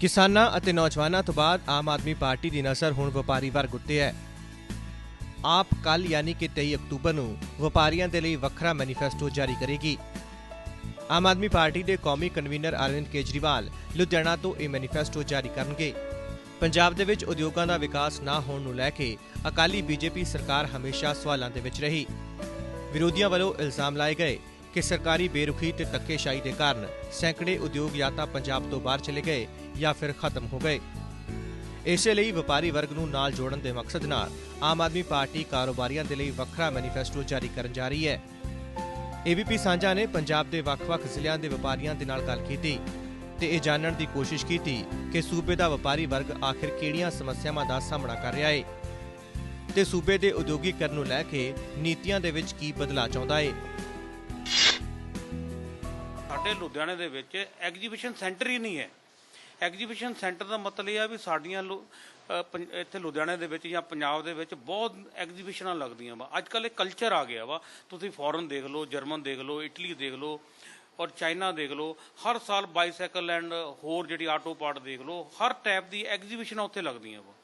ਕਿਸਾਨਾਂ ਅਤੇ ਨੌਜਵਾਨਾਂ ਤੋਂ ਬਾਅਦ ਆਮ ਆਦਮੀ ਪਾਰਟੀ ਦੀ ਨਜ਼ਰ ਹੁਣ ਵਪਾਰੀ ਵਰਗ ਉੱਤੇ ਹੈ। ਆਪ ਕੱਲ ਯਾਨੀ ਕਿ 23 ਅਕਤੂਬਰ ਨੂੰ ਵਪਾਰੀਆਂ ਦੇ ਲਈ ਵੱਖਰਾ ਮੈਨੀਫੈਸਟੋ ਜਾਰੀ ਕਰੇਗੀ। ਆਮ ਆਦਮੀ ਪਾਰਟੀ ਦੇ ਕੌਮੀ ਕਨਵੀਨਰ ਅਰਵਿੰਦ ਕੇਜਰੀਵਾਲ ਲੁਧਿਆਣਾ ਤੋਂ ਇਹ ਮੈਨੀਫੈਸਟੋ ਜਾਰੀ ਕਰਨਗੇ। ਪੰਜਾਬ ਦੇ ਵਿੱਚ ਉਦਯੋਗਾਂ ਦਾ ਵਿਕਾਸ ਨਾ ਹੋਣ ਨੂੰ ਲੈ ਕੇ ਅਕਾਲੀ ਬੀਜੇਪੀ ਸਰਕਾਰ ਹਮੇਸ਼ਾ ਸਵਾਲਾਂ ਦੇ ਵਿੱਚ ਰਹੀ। ਵਿਰੋਧੀਆਂ ਵੱਲੋਂ ਇਲਜ਼ਾਮ ਲਾਏ ਗਏ ਕਿ ਸਰਕਾਰੀ ਬੇਰੁਖੀ ਤੇ ਧੱਕੇਸ਼ਾਹੀ ਦੇ ਕਾਰਨ ਸੈਂਕੜੇ ਉਦਯੋਗ ਜਾਂ ਤਾਂ ਪੰਜਾਬ ਤੋਂ ਬਾਹਰ ਚਲੇ ਗਏ ਜਾਂ ਫਿਰ ਖਤਮ ਹੋ ਗਏ। ਇਸੇ ਲਈ ਵਪਾਰੀ ਵਰਗ ਨੂੰ ਨਾਲ ਜੋੜਨ ਦੇ ਮਕਸਦ ਨਾਲ ਆਮ ਆਦਮੀ ਪਾਰਟੀ ਕਾਰੋਬਾਰੀਆਂ ਦੇ ਲਈ ਵੱਖਰਾ ਮੈਨੀਫੈਸਟੋ ਜਾਰੀ ਕਰਨ ਜਾ ਰਹੀ ਹੈ। ਏਬੀਪੀ ਸਾਂਝਾ ਨੇ ਪੰਜਾਬ ਦੇ ਵੱਖ-ਵੱਖ ਜ਼ਿਲ੍ਹਿਆਂ ਦੇ ਵਪਾਰੀਆਂ ਦੇ ਨਾਲ ਗੱਲ ਕੀਤੀ ਤੇ ਇਹ ਜਾਣਨ ਦੀ ਕੋਸ਼ਿਸ਼ ਕੀਤੀ ਕਿ ਸੂਬੇ ਦਾ ਵਪਾਰੀ ਵਰਗ ਆਖਿਰ ਕਿਹੜੀਆਂ ਸਮੱਸਿਆਵਾਂ ਦਾ ਸਾਹਮਣਾ ਕਰ ਰਿਹਾ ਹੈ ਤੇ ਸੂਬੇ ਦੇ ਉਦਯੋਗੀਕਰਨ ਨੂੰ ਲੈ ਕੇ ਨੀਤੀਆਂ ਦੇ ਵਿੱਚ ਕੀ ਬਦਲਾਅ ਚਾਹੁੰਦਾ ਹੈ ਸਾਡੇ ਲੁਧਿਆਣੇ ਦੇ ਵਿੱਚ ਐਗਜੀਬਿਸ਼ਨ ਸੈਂਟਰ ਹੀ ਨਹੀਂ ਹੈ। ਐਗਜੀਬਿਸ਼ਨ ਸੈਂਟਰ ਦਾ ਮਤਲਬ ਇਹ ਆ ਵੀ ਸਾਡੀਆਂ ਇੱਥੇ ਲੁਧਿਆਣੇ ਦੇ ਵਿੱਚ ਜਾਂ ਪੰਜਾਬ ਦੇ ਵਿੱਚ ਬਹੁਤ ਐਗਜੀਬਿਸ਼ਨਾਂ ਲੱਗਦੀਆਂ ਵਾ। ਅੱਜ ਕੱਲ੍ਹ ਇਹ ਕਲਚਰ ਆ ਗਿਆ ਵਾ। ਤੁਸੀਂ ਫੋਰਨ ਦੇਖ ਲਓ ਜਰਮਨ ਦੇਖ ਲਓ ਇਟਲੀ ਦੇਖ ਲਓ ਔਰ ਚਾਈਨਾ ਦੇਖ ਲਓ। ਹਰ ਸਾਲ ਬਾਈਸਾਈਕਲ ਐਂਡ ਹੋਰ ਜਿਹੜੀ ਆਟੋ ਪਾਰਟ ਦੇਖ ਲਓ, ਹਰ ਟਾਈਪ ਦੀ ਐਗਜੀਬਿਸ਼ਨਾਂ ਉੱਥੇ ਲੱਗਦੀਆਂ ਵਾ।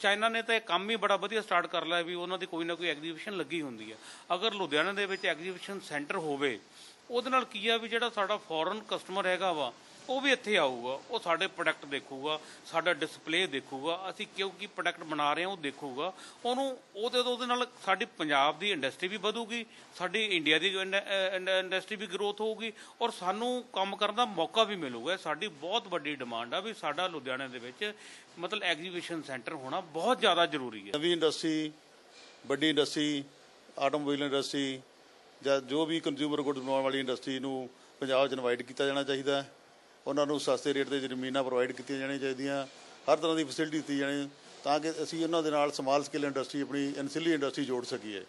ਚਾਈਨਾ ਨੇ ਤਾਂ ਇਹ ਕੰਮ ਹੀ ਬੜਾ ਵਧੀਆ ਸਟਾਰਟ ਕਰ ਲਿਆ ਵੀ ਉਹਨਾਂ ਦੀ ਕੋਈ ਨਾ ਕੋਈ ਐਗਜੀਬਿਸ਼ਨ ਲੱਗੀ ਹੁੰਦੀ ਹੈ ਅਗਰ ਲੁਧਿਆਣਾ ਦੇ ਵਿੱਚ ਐਗਜੀਬਿਸ਼ਨ ਸੈਂਟਰ ਹੋਵੇ ਉਹਦੇ ਨਾਲ ਕੀ ਆ ਵੀ ਜਿਹੜਾ ਸਾਡਾ ਫੋਰਨ ਕਸਟਮਰ ਹੈਗਾ ਵਾ, ਉਹ ਵੀ ਇੱਥੇ ਆਊਗਾ, ਉਹ ਸਾਡੇ ਪ੍ਰੋਡਕਟ ਦੇਖੂਗਾ, ਸਾਡਾ ਡਿਸਪਲੇ ਦੇਖੂਗਾ, ਅਸੀਂ ਕਿਉਂਕਿ ਪ੍ਰੋਡਕਟ ਬਣਾ ਰਹੇ ਹਾਂ, ਉਹ ਦੇਖੂਗਾ। ਉਹਨੂੰ, ਉਹਦੇ ਉਹਦੇ ਨਾਲ ਸਾਡੀ ਪੰਜਾਬ ਦੀ ਇੰਡਸਟਰੀ ਵੀ ਵਧੂਗੀ, ਸਾਡੀ ਇੰਡੀਆ ਦੀ ਇੰਡਸਟਰੀ ਵੀ ਗਰੋਥ ਹੋਊਗੀ, ਔਰ ਸਾਨੂੰ ਕੰਮ ਕਰਨ ਦਾ ਮੌਕਾ ਵੀ ਮਿਲੂਗਾ। ਸਾਡੀ ਬਹੁਤ ਵੱਡੀ ਡਿਮਾਂਡ ਆ ਵੀ ਸਾਡਾ ਲੁਧਿਆਣੇ ਦੇ ਵਿੱਚ ਮਤਲਬ ਐਗਜੀਬਿਸ਼ਨ ਸੈਂਟਰ ਹੋਣਾ ਬਹੁਤ ਜ਼ਿਆਦਾ ਜ਼ਰੂਰੀ ਹੈ। ਨਵੀਂ ਇੰਡਸਟਰੀ ਵੱਡੀ ਇੰਡਸਟਰੀ ਆਟੋਮੋਬਾਈਲ ਇੰਡਸਟਰੀ ਜਾਂ ਜੋ ਵੀ ਕੰਜ਼ਿਊਮਰ ਗੁੱਡ ਬਣਾਉਣ ਵਾਲੀ ਇੰਡਸਟਰੀ ਨੂੰ ਪੰਜਾਬ 'ਚ ਇਨਵਾਈਟ ਕੀਤਾ ਜਾਣਾ ਚਾਹੀਦਾ ਹੈ। ਉਹਨਾਂ ਨੂੰ ਸਸਤੇ ਰੇਟ ਤੇ ਜ਼ਮੀਨਾਂ ਪ੍ਰੋਵਾਈਡ ਕੀਤੀਆਂ ਜਾਣੀਆਂ ਚਾਹੀਦੀਆਂ, ਹਰ ਤਰ੍ਹਾਂ ਦੀ ਫੈਸਿਲਿਟੀ ਦਿੱਤੀ ਜਾਣੀ ਤਾਂ ਕਿ ਅਸੀਂ ਉਹਨਾਂ ਦੇ ਨਾਲ ਸਮਾਲ ਸਕੇਲ ਇੰਡਸਟਰੀ ਆਪਣੀ ਐਨਸਿਲੀ ਇੰਡਸਟਰੀ ਜੋੜ ਸਕੀਏ।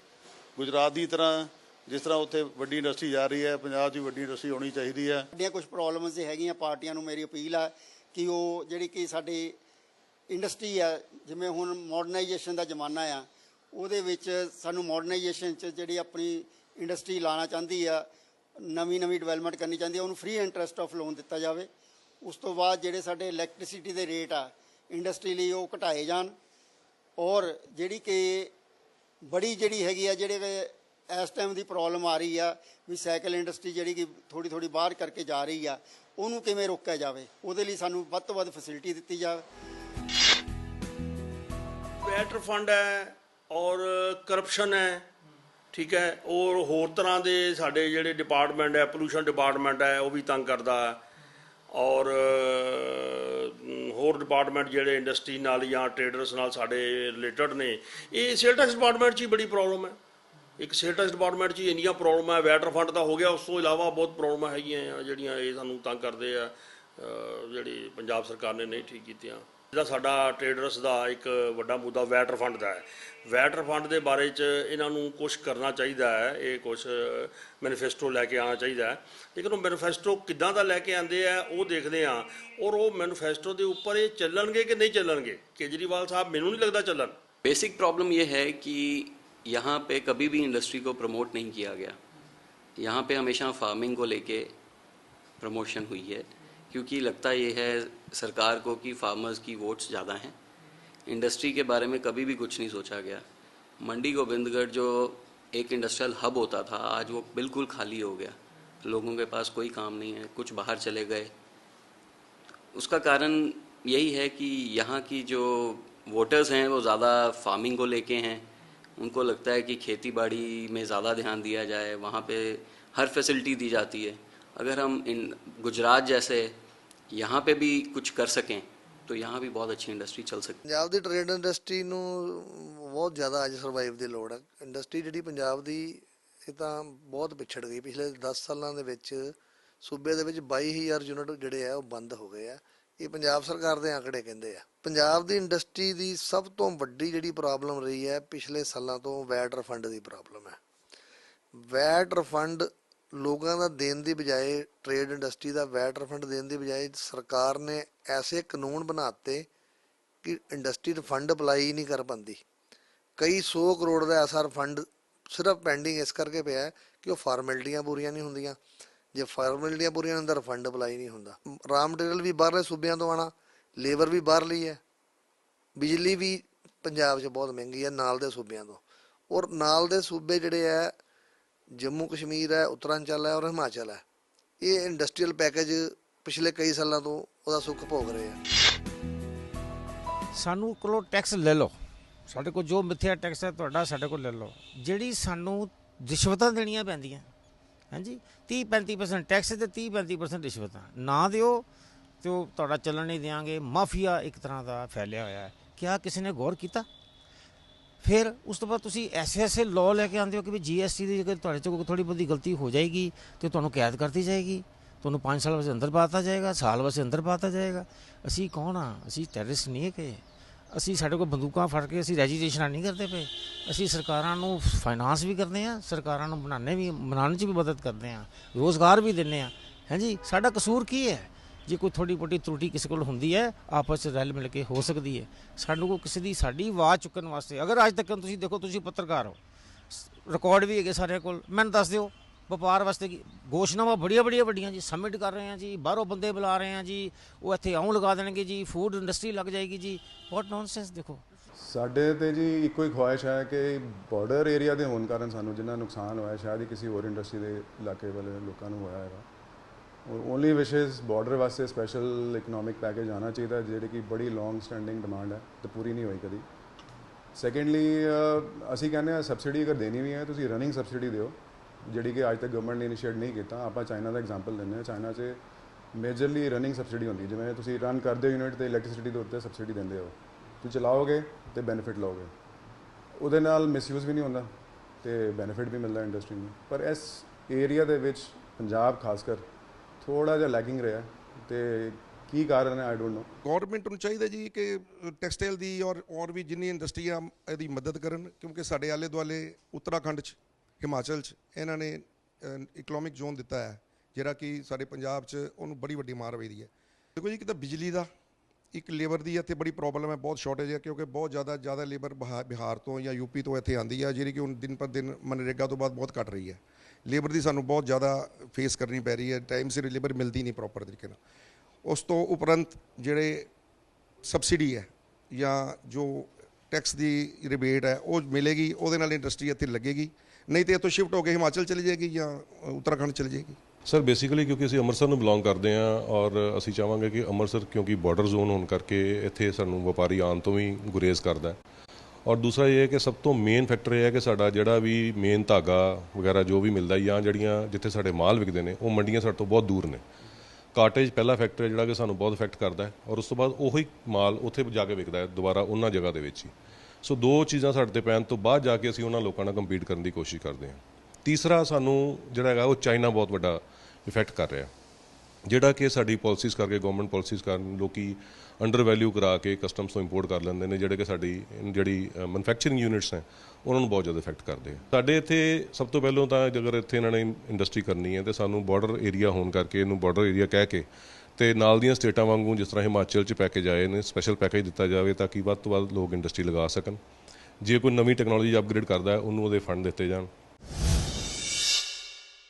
ਗੁਜਰਾਤ ਦੀ ਤਰ੍ਹਾਂ ਜਿਸ ਤਰ੍ਹਾਂ ਉੱਥੇ ਵੱਡੀ ਇੰਡਸਟਰੀ ਜਾ ਰਹੀ ਹੈ, ਪੰਜਾਬ 'ਚ ਵੀ ਵੱਡੀ ਇੰਡਸਟਰੀ ਹੋਣੀ ਚਾਹੀਦੀ ਹੈ। ਸਾਡੀਆਂ ਕੁਝ ਪ੍ਰੋਬਲਮਸ ਹੈਗੀਆਂ, ਪਾਰਟੀਆਂ ਨੂੰ ਮੇਰੀ ਅਪੀਲ ਆ ਕਿ ਉਹ ਜਿਹੜੀ ਕਿ ਸਾਡੀ ਇੰਡਸਟਰੀ ਆ, ਜਿਵੇਂ ਹੁਣ ਮਾਡਰਨਾਈਜੇਸ਼ਨ ਦਾ ਜ਼ਮਾਨਾ ਆ, ਉਹਦੇ ਵਿੱਚ ਸਾਨੂੰ ਮਾਡਰਨਾਈਜੇਸ਼ਨ 'ਚ ਜਿਹੜੀ ਆਪਣੀ ਇੰਡਸਟਰੀ ਲਾਣਾ ਚਾਹੁੰਦੀ ਆ, ਨਵੀਂ ਨਵੀਂ ਡਿਵੈਲਪਮੈਂਟ ਕਰਨੀ ਚਾਹੁੰਦੀ ਆ, ਉਹਨੂੰ ਫ੍ਰੀ ਇੰਟਰਸਟ ਆਫ ਲੋਨ ਦਿੱਤਾ ਜਾਵੇ। ਉਸ ਤੋਂ ਬਾਅਦ ਜਿਹੜੇ ਸਾਡੇ ਇਲੈਕਟ੍ਰਿਸਿਟੀ ਦੇ ਰੇਟ ਆ ਇੰਡਸਟਰੀ ਲਈ ਉਹ ਘਟਾਏ ਜਾਣ। ਔਰ ਜਿਹੜੀ ਕਿ ਬੜੀ ਜਿਹੜੀ ਹੈਗੀ ਆ, ਜਿਹੜੇ ਕਿ ਇਸ ਟਾਈਮ ਦੀ ਪ੍ਰੋਬਲਮ ਆ ਰਹੀ ਆ, ਵੀ ਸਾਈਕਲ ਇੰਡਸਟਰੀ ਜਿਹੜੀ ਕਿ ਥੋੜੀ ਥੋੜੀ ਬਾਹਰ ਕਰਕੇ ਜਾ ਰਹੀ ਆ, ਉਹਨੂੰ ਕਿਵੇਂ ਰੋਕਿਆ ਜਾਵੇ? ਉਹਦੇ ਲਈ ਸਾਨੂੰ ਵੱਧ ਤੋਂ ਵੱਧ ਫੈਸਿਲਿਟੀ ਦਿੱਤੀ ਜਾਵੇ। ਵੈਟਰ ਫੰਡ ਹੈ ਔਰ ਕਰਪਸ਼ਨ ਹੈ। ਠੀਕ ਹੈ, ਔਰ ਹੋਰ ਤਰ੍ਹਾਂ ਦੇ ਸਾਡੇ ਜਿਹੜੇ ਡਿਪਾਰਟਮੈਂਟ ਹੈ ਪੋਲੂਸ਼ਨ ਡਿਪਾਰਟਮੈਂਟ ਹੈ, ਉਹ ਵੀ ਤੰਗ ਕਰਦਾ ਹੈ। ਔਰ ਹੋਰ ਡਿਪਾਰਟਮੈਂਟ ਜਿਹੜੇ ਇੰਡਸਟਰੀ ਨਾਲ ਜਾਂ ਟ੍ਰੇਡਰਸ ਨਾਲ ਸਾਡੇ ਰਿਲੇਟਡ ਨੇ, ਇਹ ਸੇਲ ਟੈਕਸ ਡਿਪਾਰਟਮੈਂਟ 'ਚ ਹੀ ਬੜੀ ਪ੍ਰੋਬਲਮ ਹੈ। ਇੱਕ ਸੇਲ ਟੈਕਸ ਡਿਪਾਰਟਮੈਂਟ 'ਚ ਹੀ ਇੰਨੀਆਂ ਪ੍ਰੋਬਲਮਾਂ ਹੈ ਵੈਟਰ ਫੰਡ ਦਾ ਹੋ ਗਿਆ, ਉਸ ਤੋਂ ਇਲਾਵਾ ਬਹੁਤ ਪ੍ਰੋਬਲਮਾਂ ਹੈਗੀਆਂ ਆ, ਜਿਹੜੀਆਂ ਇਹ ਸਾਨੂੰ ਤੰਗ ਕਰਦੇ ਆ ਜਿਹੜੀ ਪੰਜਾਬ ਸਰਕਾਰ ਨੇ ਨਹੀਂ ਠੀਕ ਕੀਤੀਆਂ। ਜਿਹੜਾ ਸਾਡਾ ਟ੍ਰੇਡਰਸ ਦਾ ਇੱਕ ਵੱਡਾ ਮੁੱਦਾ ਵੈਟਰ ਫੰਡ ਦਾ ਹੈ ਵੈਟਰ ਫੰਡ ਦੇ ਬਾਰੇ 'ਚ ਇਹਨਾਂ ਨੂੰ ਕੁਝ ਕਰਨਾ ਚਾਹੀਦਾ ਹੈ ਇਹ ਕੁਝ ਮੈਨੀਫੈਸਟੋ ਲੈ ਕੇ ਆਉਣਾ ਚਾਹੀਦਾ ਹੈ ਲੇਕਿਨ ਉਹ ਮੈਨੀਫੈਸਟੋ ਕਿੱਦਾਂ ਦਾ ਲੈ ਕੇ ਆਉਂਦੇ ਆ ਉਹ ਦੇਖਦੇ ਆ ਔਰ ਉਹ ਮੈਨੀਫੈਸਟੋ ਦੇ ਉੱਪਰ ਇਹ ਚੱਲਣਗੇ ਕਿ ਨਹੀਂ ਚੱਲਣਗੇ ਕੇਜਰੀਵਾਲ ਸਾਹਿਬ ਮੈਨੂੰ ਨਹੀਂ ਲੱਗਦਾ ਚੱਲਣ बेसिक प्रॉब्लम ये है कि यहाँ पे कभी भी इंडस्ट्री को प्रमोट नहीं किया गया यहाँ पे हमेशा फार्मिंग को लेके प्रमोशन हुई है क्योंकि लगता ये है सरकार को कि फार्मर्स की वोट्स ज़्यादा हैं। इंडस्ट्री के बारे में कभी भी कुछ नहीं सोचा गया। मंडी गोविंदगढ़ जो एक इंडस्ट्रियल हब होता था, आज वो बिल्कुल खाली हो गया। लोगों के पास कोई काम नहीं है, कुछ बाहर चले गए। उसका कारण यही है कि यहाँ की जो वोटर्स हैं, वो ज़्यादा फ़ार्मिंग को लेके हैं। उनको लगता है कि खेती बाड़ी में ज़्यादा ध्यान दिया जाए, वहाँ पे हर फैसिलिटी दी जाती है। अगर हम इन गुजरात जैसे यहाँ ਪੇ ਵੀ ਕੁਛ ਕਰ ਸਕੇ तो यहाँ ਵੀ ਬਹੁਤ ਅੱਛੀ ਇੰਡਸਟਰੀ ਚੱਲ ਸਕਦੀ ਪੰਜਾਬ ਦੀ ਟ੍ਰੇਡ ਇੰਡਸਟਰੀ ਨੂੰ ਬਹੁਤ ਜ਼ਿਆਦਾ ਅੱਜ ਸਰਵਾਈਵ ਦੀ ਲੋੜ ਹੈ ਇੰਡਸਟਰੀ ਜਿਹੜੀ ਪੰਜਾਬ ਦੀ, ਇਹ ਤਾਂ ਬਹੁਤ ਪਿਛੜ ਗਈ। ਪਿਛਲੇ 10 ਸਾਲਾਂ ਦੇ ਵਿੱਚ ਸੂਬੇ ਦੇ ਵਿੱਚ 22000 ਯੂਨਿਟ ਜਿਹੜੇ ਆ, ਉਹ ਬੰਦ ਹੋ ਗਏ ਆ। ਇਹ ਪੰਜਾਬ ਸਰਕਾਰ ਦੇ ਆંકੜੇ ਕਹਿੰਦੇ ਆ। ਪੰਜਾਬ ਦੀ ਇੰਡਸਟਰੀ ਦੀ ਸਭ ਤੋਂ ਵੱਡੀ ਜਿਹੜੀ ਪ੍ਰੋਬਲਮ ਰਹੀ ਹੈ, ਪਿਛਲੇ ਸਾਲਾਂ ਤੋਂ ਵੈਟ ਰਿਫੰਡ ਦੀ ਪ੍ਰੋਬਲਮ ਹੈ। ਵੈਟ ਰਿਫੰਡ ਲੋਕਾਂ ਦਾ ਦੇਣ ਦੀ ਬਜਾਏ ਟ੍ਰੇਡ ਇੰਡਸਟਰੀ ਦਾ ਵੈਟ ਰਿਫੰਡ ਦੇਣ ਦੀ ਬਜਾਏ ਸਰਕਾਰ ਨੇ ਐਸੇ ਕਾਨੂੰਨ ਬਣਾਤੇ ਕਿ ਇੰਡਸਟਰੀ ਰਿਫੰਡ ਅਪਲਾਈ ਨਹੀਂ ਕਰ ਪਾਉਂਦੀ ਕਈ 100 ਕਰੋੜ ਦਾ ਐਸਾ ਰਿਫੰਡ ਸਿਰਫ ਪੈਂਡਿੰਗ ਇਸ ਕਰਕੇ ਪਿਆ ਹੈ ਕਿ ਉਹ ਫਾਰਮੈਲਿਟੀਆਂ ਪੂਰੀਆਂ ਨਹੀਂ ਹੁੰਦੀਆਂ। ਜੇ ਫਾਰਮੈਲਿਟੀਆਂ ਪੂਰੀਆਂ ਨਹੀਂ ਰਿਫੰਡ ਅਪਲਾਈ ਨਹੀਂ ਹੁੰਦਾ। ਰਾਮ ਮਟੀਰੀਅਲ ਵੀ ਬਾਹਰਲੇ ਸੂਬਿਆਂ ਤੋਂ ਆਣਾ ਲੇਬਰ ਵੀ ਬਾਹਰਲੀ ਹੈ। ਬਿਜਲੀ ਵੀ ਪੰਜਾਬ 'ਚ ਬਹੁਤ ਮਹਿੰਗੀ ਹੈ, ਨਾਲ ਦੇ ਸੂਬਿਆਂ ਤੋਂ। ਔਰ ਨਾਲ ਦੇ ਸੂਬੇ ਜਿਹੜੇ ਹੈ ਜੰਮੂ ਕਸ਼ਮੀਰ ਹੈ, ਉੱਤਰਾਂਚਲ ਹੈ ਔਰ ਹਿਮਾਚਲ ਹੈ। ਇਹ ਇੰਡਸਟਰੀਅਲ ਪੈਕੇਜ ਪਿਛਲੇ ਕਈ ਸਾਲਾਂ ਤੋਂ ਉਹਦਾ ਸੁੱਖ ਭੋਗ ਰਹੇ ਆ। ਸਾਨੂੰ ਕੋਲੋਂ ਟੈਕਸ ਲੈ ਲਓ। ਸਾਡੇ ਕੋਲ ਜੋ ਮਿੱਥਿਆ ਟੈਕਸ ਹੈ, ਤੁਹਾਡਾ ਸਾਡੇ ਕੋਲ ਲੈ ਲਓ। ਜਿਹੜੀ ਸਾਨੂੰ ਰਿਸ਼ਵਤਾਂ ਦੇਣੀਆਂ ਪੈਂਦੀਆਂ, ਹਾਂਜੀ 30 35% ਟੈਕਸ ਤੇ 30 35% ਰਿਸ਼ਵਤਾਂ। ਨਾ ਦਿਓ ਤੇ ਉਹ ਤੁਹਾਡਾ ਚੱਲਣ ਨਹੀਂ ਦਿਆਂਗੇ। ਮਾਫੀਆ ਇੱਕ ਤਰ੍ਹਾਂ ਦਾ ਫੈਲਿਆ ਹੋਇਆ ਹੈ। ਕਿਆ ਕਿਸੇ ਨੇ ਗੌਰ ਕੀਤਾ? ਫਿਰ ਉਸ ਤੋਂ ਬਾਅਦ ਤੁਸੀਂ ਐਸੇ ਐਸੇ ਲਾਅ ਲੈ ਕੇ ਆਉਂਦੇ ਹੋ ਕਿ ਵੀ ਜੀਐਸਟੀ ਦੀ ਜੇਕਰ ਤੁਹਾਡੇ ਤੋਂ ਥੋੜੀ ਬਹੁਤੀ ਗਲਤੀ ਹੋ ਜਾਏਗੀ ਤੇ ਤੁਹਾਨੂੰ ਕੈਦ ਕਰਤੀ ਜਾਏਗੀ, ਤੁਹਾਨੂੰ 5 ਸਾਲ ਵਾਸਤੇ ਅੰਦਰ ਪਾਤਾ ਜਾਏਗਾ, ਸਾਲ ਵਾਸਤੇ ਅੰਦਰ ਪਾਤਾ ਜਾਏਗਾ। ਅਸੀਂ ਕੌਣ ਆ? ਅਸੀਂ ਟੈਰਰਿਸਟ ਨਹੀਂ ਹੈਗੇ। ਅਸੀਂ ਸਾਡੇ ਕੋਲ ਬੰਦੂਕਾਂ ਫੜ ਕੇ ਅਸੀਂ ਰੈਜੀਸਟ੍ਰੇਸ਼ਨਾਂ ਨਹੀਂ ਕਰਦੇ ਪਏ। ਅਸੀਂ ਸਰਕਾਰਾਂ ਨੂੰ ਫਾਈਨਾਂਸ ਵੀ ਕਰਦੇ ਆ ਸਰਕਾਰਾਂ ਨੂੰ ਬਣਾਉਣੇ ਵੀ, ਬਣਾਉਣ 'ਚ ਵੀ ਮਦਦ ਕਰਦੇ ਆ ਰੋਜ਼ਗਾਰ ਵੀ ਦਿੰਨੇ ਆ ਹਾਂਜੀ ਸਾਡਾ ਕਸੂਰ ਕੀ ਹੈ? ਜੇ ਕੋਈ ਥੋੜੀ ਬਹੁਤੀ ਤਰੁਟੀ ਕਿਸੇ ਕੋਲ ਹੁੰਦੀ ਹੈ, ਆਪਸ ਚ ਰਲ ਮਿਲ ਕੇ ਹੋ ਸਕਦੀ ਹੈ। ਸਾਨੂੰ ਕੋ ਕਿਸੇ ਦੀ ਸਾਡੀ ਆਵਾਜ਼ ਚੁੱਕਣ ਵਾਸਤੇ, ਅਗਰ ਅੱਜ ਤੱਕ ਤੁਸੀਂ ਦੇਖੋ, ਤੁਸੀਂ ਪੱਤਰਕਾਰ ਹੋ ਰਿਕਾਰਡ ਵੀ ਹੈਗੇ ਸਾਰੇ ਕੋਲ, ਮੈਨੂੰ ਦੱਸ ਦਿਓ, ਵਪਾਰ ਵਾਸਤੇ ਕੀ, ਘੋਸ਼ਣਾਵਾਂ ਬੜੀਆਂ ਬੜੀਆਂ ਵੱਡੀਆਂ ਜੀ ਸਬਮਿਟ ਕਰ ਰਹੇ ਆ ਜੀ, ਬਾਹਰੋਂ ਬੰਦੇ ਬੁਲਾ ਰਹੇ ਆ ਜੀ, ਉਹ ਇੱਥੇ ਆਉਂ ਲਗਾ ਦੇਣਗੇ ਜੀ ਫੂਡ ਇੰਡਸਟਰੀ ਲੱਗ ਜਾਏਗੀ ਜੀ ਵਾਟ ਨੌਨਸੈਂਸ ਦੇਖੋ। ਸਾਡੇ ਤੇ ਜੀ ਇੱਕੋ ਹੀ ਖੁਆਇਸ਼ ਹੈ ਕਿ ਬਾਰਡਰ ਏਰੀਆ ਦੇ ਹੋਣ ਕਾਰਨ ਸਾਨੂੰ ਜਿੰਨਾ ਨੁਕਸਾਨ ਹੋਇਆ, ਸ਼ਾਇਦ ਹੀ ਕਿਸੇ ਹੋਰ ਇੰਡਸਟਰੀ ਦੇ ਇਲਾਕੇ ਵਾਲੇ ਲੋਕਾਂ ਨੂੰ ਹੋਇਆ ਹੈਗਾ। ਔਰ ਓਨਲੀ ਵਿਸ਼ੇਸ ਬਾਰਡਰ ਵਾਸਤੇ ਸਪੈਸ਼ਲ ਇਕਨੋਮਿਕ ਪੈਕੇਜ ਆਉਣਾ ਚਾਹੀਦਾ, ਜਿਹੜੀ ਕਿ ਬੜੀ ਲੌਂਗ ਸਟੈਂਡਿੰਗ ਡਿਮਾਂਡ ਹੈ, ਤੇ ਪੂਰੀ ਨਹੀਂ ਹੋਈ ਕਦੀ। ਸੈਕੰਡਲੀ ਅਸੀਂ ਕਹਿੰਦੇ ਆ ਸਬਸਿਡੀ ਅਗਰ ਦੇਣੀ ਵੀ ਹੈ, ਤੁਸੀਂ ਰਨਿੰਗ ਸਬਸਿਡੀ ਦਿਓ, ਜਿਹੜੀ ਕਿ ਅੱਜ ਤੱਕ ਗਵਰਨਮੈਂਟ ਨੇ ਇਨੀਸ਼ੀਏਟ ਨਹੀਂ ਕੀਤਾ। ਆਪਾਂ ਚਾਈਨਾ ਦਾ ਐਗਜ਼ਾਮਪਲ ਦਿੰਦੇ ਹਾਂ। ਚਾਈਨਾ 'ਚ ਮੇਜਰਲੀ ਰਨਿੰਗ ਸਬਸਿਡੀ ਹੁੰਦੀ ਜਿਵੇਂ ਤੁਸੀਂ ਰਨ ਕਰਦੇ ਹੋ ਯੂਨਿਟ ਤੇ ਇਲੈਕਟ੍ਰਿਸਿਟੀ ਦੇ ਉੱਤੇ ਸਬਸਿਡੀ ਦਿੰਦੇ ਹੋ। ਤੁਸੀਂ ਚਲਾਓਗੇ ਤੇ ਬੈਨੀਫਿਟ ਲਓਗੇ। ਉਹਦੇ ਨਾਲ ਮਿਸਯੂਜ਼ ਵੀ ਨਹੀਂ ਹੁੰਦਾ ਤੇ ਬੈਨੀਫਿਟ ਵੀ ਮਿਲਦਾ ਇੰਡਸਟਰੀ ਨੂੰ। ਪਰ ਇਸ ਏਰੀਆ ਦੇ ਵਿੱਚ ਪੰਜਾਬ ਖਾਸ ਕਰ ਥੋੜਾ ਜਿਹਾ ਲੈਗਿੰਗ ਰਿਹਾ ਤੇ ਕੀ ਕਾਰਨ ਹੈ ਆਈ ਡੋਨਟ ਨੋ ਗਵਰਨਮੈਂਟ ਨੂੰ ਚਾਹੀਦਾ ਜੀ ਕਿ ਟੈਕਸਟਾਈਲ ਦੀ ਔਰ ਔਰ ਵੀ ਜਿੰਨੀ ਇੰਡਸਟਰੀ ਆ, ਇਹਦੀ ਮਦਦ ਕਰਨ, ਕਿਉਂਕਿ ਸਾਡੇ ਆਲੇ ਦੁਆਲੇ ਉੱਤਰਾਖੰਡ 'ਚ, ਹਿਮਾਚਲ 'ਚ, ਇਹਨਾਂ ਨੇ ਇਕਨੋਮਿਕ ਜ਼ੋਨ ਦਿੱਤਾ ਹੈ, ਜਿਹੜਾ ਕਿ ਸਾਡੇ ਪੰਜਾਬ 'ਚ ਉਹਨੂੰ ਬੜੀ ਵੱਡੀ ਮਾਰ ਪਈ ਹੈ। ਦੇਖੋ ਜੀ ਕਿ ਤਾਂ ਬਿਜਲੀ ਦਾ, ਇੱਕ ਲੇਬਰ ਦੀ ਇੱਥੇ ਬੜੀ ਪ੍ਰੋਬਲਮ ਹੈ, ਬਹੁਤ ਸ਼ਾਰਟੇਜ ਹੈ, ਕਿਉਂਕਿ ਬਹੁਤ ਜ਼ਿਆਦਾ ਜ਼ਿਆਦਾ ਲੇਬਰ ਬਿਹਾਰ ਤੋਂ ਜਾਂ ਯੂਪੀ ਤੋਂ ਇੱਥੇ ਆਂਦੀ ਹੈ, ਜਿਹੜੀ ਕਿ ਹੁਣ ਦਿਨ ਪਰ ਦਿਨ ਮਨਰੇਗਾ ਤੋਂ ਬਾਅਦ ਬਹੁਤ ਘਟ ਰਹੀ ਹੈ। ਲੇਬਰ ਦੀ ਸਾਨੂੰ ਬਹੁਤ ਜ਼ਿਆਦਾ ਫੇਸ ਕਰਨੀ ਪੈ ਰਹੀ ਹੈ ਟਾਈਮ ਸਿਰ ਲੇਬਰ ਮਿਲਦੀ ਨਹੀਂ ਪ੍ਰੋਪਰ ਤਰੀਕੇ ਨਾਲ। ਉਸ ਤੋਂ ਉਪਰੰਤ ਜਿਹੜੇ ਸਬਸਿਡੀ ਹੈ ਜਾਂ ਜੋ ਟੈਕਸ ਦੀ ਰਿਬੇਟ ਹੈ, ਉਹ ਮਿਲੇਗੀ, ਉਹਦੇ ਨਾਲ ਇੰਡਸਟਰੀ ਇੱਥੇ ਲੱਗੇਗੀ। ਨਹੀਂ ਤੇ ਇੱਥੋਂ ਸ਼ਿਫਟ ਹੋ ਕੇ ਹਿਮਾਚਲ ਚਲੀ ਜਾਏਗੀ ਜਾਂ ਉੱਤਰਾਖੰਡ ਚਲੀ ਜਾਏਗੀ। ਸਰ ਬੇਸਿਕਲੀ ਕਿਉਂਕਿ ਅਸੀਂ ਅੰਮ੍ਰਿਤਸਰ ਨੂੰ ਬਿਲੋਂਗ ਕਰਦੇ ਹਾਂ ਔਰ ਅਸੀਂ ਚਾਹਾਂਗੇ ਕਿ ਅੰਮ੍ਰਿਤਸਰ ਕਿਉਂਕਿ ਬਾਰਡਰ ਜ਼ੋਨ ਹੋਣ ਕਰਕੇ ਇੱਥੇ ਸਾਨੂੰ ਵਪਾਰੀ ਆਉਣ ਤੋਂ ਵੀ ਗੁਰੇਜ਼ ਕਰਦਾ ਔਰ ਦੂਸਰਾ ਇਹ ਹੈ ਕਿ ਸਭ ਤੋਂ ਮੇਨ ਫੈਕਟਰ ਇਹ ਹੈ ਕਿ ਸਾਡਾ ਜਿਹੜਾ ਵੀ ਮੇਨ ਧਾਗਾ ਵਗੈਰਾ ਜੋ ਵੀ ਮਿਲਦਾ ਜਾਂ ਜਿਹੜੀਆਂ ਜਿੱਥੇ ਸਾਡੇ ਮਾਲ ਵਿਕਦੇ ਨੇ, ਉਹ ਮੰਡੀਆਂ ਸਾਡੇ ਤੋਂ ਬਹੁਤ ਦੂਰ ਨੇ। ਕਾਟੇਜ ਪਹਿਲਾ ਫੈਕਟਰ ਹੈ ਜਿਹੜਾ ਕਿ ਸਾਨੂੰ ਬਹੁਤ ਇਫੈਕਟ ਕਰਦਾ ਹੈ ਔਰ ਉਸ ਤੋਂ ਬਾਅਦ ਉਹੀ ਮਾਲ ਉੱਥੇ ਜਾ ਕੇ ਵਿਕਦਾ ਹੈ, ਦੁਬਾਰਾ ਉਹਨਾਂ ਜਗ੍ਹਾ ਦੇ ਵਿੱਚ ਹੀ। ਸੋ ਦੋ ਚੀਜ਼ਾਂ ਸਾਡੇ ਤੇ ਪੈਣ ਤੋਂ ਬਾਅਦ ਜਾ ਕੇ ਅਸੀਂ ਉਹਨਾਂ ਲੋਕਾਂ ਨਾਲ ਕੰਪੀਟ ਕਰਨ ਦੀ ਕੋਸ਼ਿਸ਼ ਕਰਦੇ ਹਾਂ। ਤੀਸਰਾ ਸਾਨੂੰ ਜਿਹੜਾ ਹੈਗਾ ਉਹ ਚਾਈਨਾ ਬਹੁਤ ਵੱਡਾ ਇਫੈਕਟ ਕਰ ਰਿਹਾ। ਜਿਹੜਾ ਕਿ ਸਾਡੀ ਪਾਲਿਸੀਜ਼ ਕਰਕੇ ਗਵਰਨਮੈਂਟ ਪਾਲਿਸੀਜ਼ ਕਾਰਨ ਲੋਕੀ ਅੰਡਰ ਵੈਲਿਊ ਕਰਾ ਕੇ ਕਸਟਮਸ ਤੋਂ ਇੰਪੋਰਟ ਕਰ ਲੈਂਦੇ ਨੇ, ਜਿਹੜੇ ਕਿ ਸਾਡੀ, ਜਿਹੜੀ ਮੈਨੂਫੈਕਚਰਿੰਗ ਯੂਨਿਟਸ ਹੈ ਉਹਨਾਂ ਨੂੰ ਬਹੁਤ ਜ਼ਿਆਦਾ ਇਫੈਕਟ ਕਰਦੇ ਆ। ਸਾਡੇ ਇੱਥੇ ਸਭ ਤੋਂ ਪਹਿਲਾਂ ਤਾਂ ਜੇਕਰ ਇੱਥੇ ਇਹਨਾਂ ਨੇ ਇੰਡਸਟਰੀ ਕਰਨੀ ਹੈ, ਤੇ ਸਾਨੂੰ ਬਾਰਡਰ ਏਰੀਆ ਹੋਣ ਕਰਕੇ ਇਹਨੂੰ ਬਾਰਡਰ ਏਰੀਆ ਕਹਿ ਕੇ ਤੇ ਨਾਲ ਦੀਆਂ ਸਟੇਟਾਂ ਵਾਂਗੂ ਜਿਸ ਤਰ੍ਹਾਂ ਹਿਮਾਚਲ 'ਚ ਪੈਕੇਜ ਆਏ ਨੇ ਸਪੈਸ਼ਲ ਪੈਕੇਜ ਦਿੱਤਾ ਜਾਵੇ ਤਾਂ ਕਿ ਵੱਧ ਤੋਂ ਵੱਧ ਲੋਕ ਇੰਡਸਟਰੀ ਲਗਾ ਸਕਣ। ਜੇ ਕੋਈ ਨਵੀਂ ਟੈਕਨੋਲੋਜੀ ਅਪਗ੍ਰੇਡ ਕਰਦਾ ਹੈ, ਉਹਨੂੰ ਉਹਦੇ ਫੰਡ ਦਿੱਤੇ ਜਾਣ।